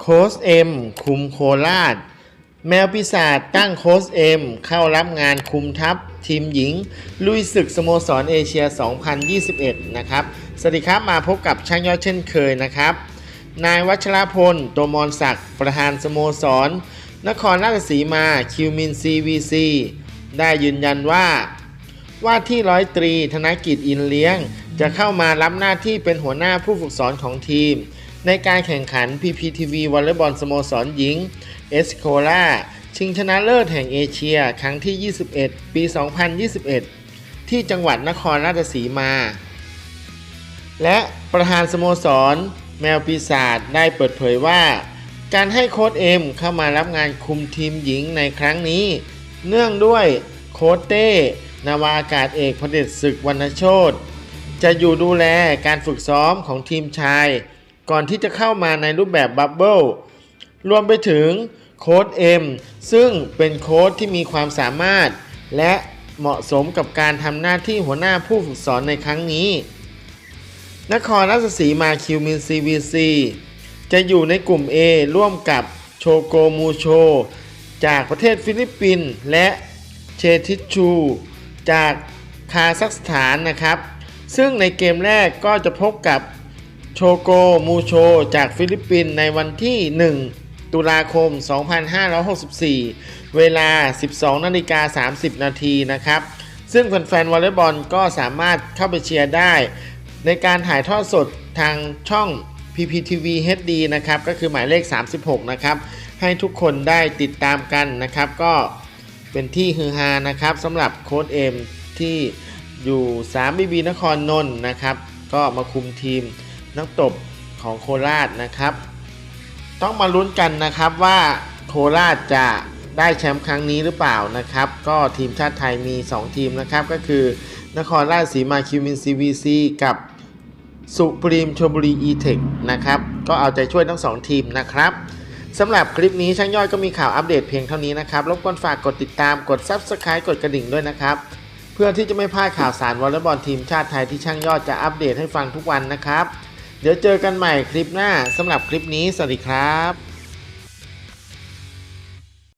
โค้ชเอ็มคุมโคราช แมวปีศาจตั้งโค้ชเอ็มเข้ารับงานคุมทัพทีมหญิง ลุยศึกสโมสรเอเชีย 2021 นะครับ สวัสดีครับมาพบกับช่างยอดเช่นเคยนะครับ นายวัชรพลโตมรศักดิ์ประธานสโมสร นครราชสีมาคิวมินซีวีซีได้ยืนยันว่า ว่าที่ร้อยตรีธนกิจอินเลี้ยง จะเข้ามารับหน้าที่เป็นหัวหน้าผู้ฝึกสอนของทีม ในการแข่งขัน PPTV วอลเลย์บอลสโมสรหญิงเอสโคลาชิงชนะเลิศแห่งเอเชีย ครั้งที่ 21 ปี 2021 ที่จังหวัดนครราชสีมา และประธานสโมสร แมวปีศาจได้เปิดเผยว่า การให้โค้ชเอ็มเข้ามารับงานคุมทีมหญิงในครั้งนี้ เนื่องด้วยโค้ชเต้นาวาอากาศเอกพเดชศึกวรรณโชตจะอยู่ดูแลการฝึกซ้อมของทีมชาย ก่อนที่จะเข้ามาในรูปแบบบับเบิลรวมไปถึงโค้ชเอ็มซึ่งเป็นโค้ชที่มีความสามารถ และเหมาะสมกับการทำหน้าที่หัวหน้าผู้ฝึกสอนในครั้งนี้ นครราชสีมาคิวมินซีวีซีจะอยู่ในกลุ่ม A ร่วมกับโชโกมูโช จากประเทศฟิลิปปินส์และเชทิชู จากคาซัคสถานนะครับ ซึ่งในเกมแรกก็จะพบกับ โชโกมูโช จากฟิลิปปินส์ในวันที่ 1 ตุลาคม 2564 เวลา 12นาฬิกา30 นาทีนะครับ ซึ่งแฟนๆวอลเลย์บอลก็สามารถเข้าไปเชียร์ได้ ในการถ่ายทอดสดทางช่อง PPTV HD นะครับ ก็คือหมายเลข 36 นะครับ ให้ทุกคนได้ติดตามกันนะครับ ก็เป็นที่ฮือฮานะครับสำหรับโค้ดเอ็มที่อยู่3 BB นครนนท์นะครับ ก็มาคุมทีม นักตบของโคราชนะครับ ต้องมาลุ้นกันนะครับว่าโคราชจะได้แชมป์ครั้งนี้หรือเปล่านะครับ ก็ทีมชาติไทยมี 2 ทีมนะครับ ก็คือนครราชสีมาคิวมินซีวีซีกับสุพรีมชลบุรีอีเทคนะครับ ก็เอาใจช่วยทั้ง 2 ทีมนะครับสำหรับคลิปนี้ช่างย่อยก็มีข่าวอัปเดตเพียงเท่านี้นะครับ รบกวนฝากกดติดตามกด Subscribe กดกระดิ่งด้วยนะครับ เพื่อที่จะไม่พลาดข่าวสารวอลเลย์บอลทีมชาติไทยที่ช่างยอดจะอัปเดตให้ฟังทุกวันนะครับ เดี๋ยวเจอกันใหม่คลิปหน้าสำหรับคลิปนี้สวัสดีครับ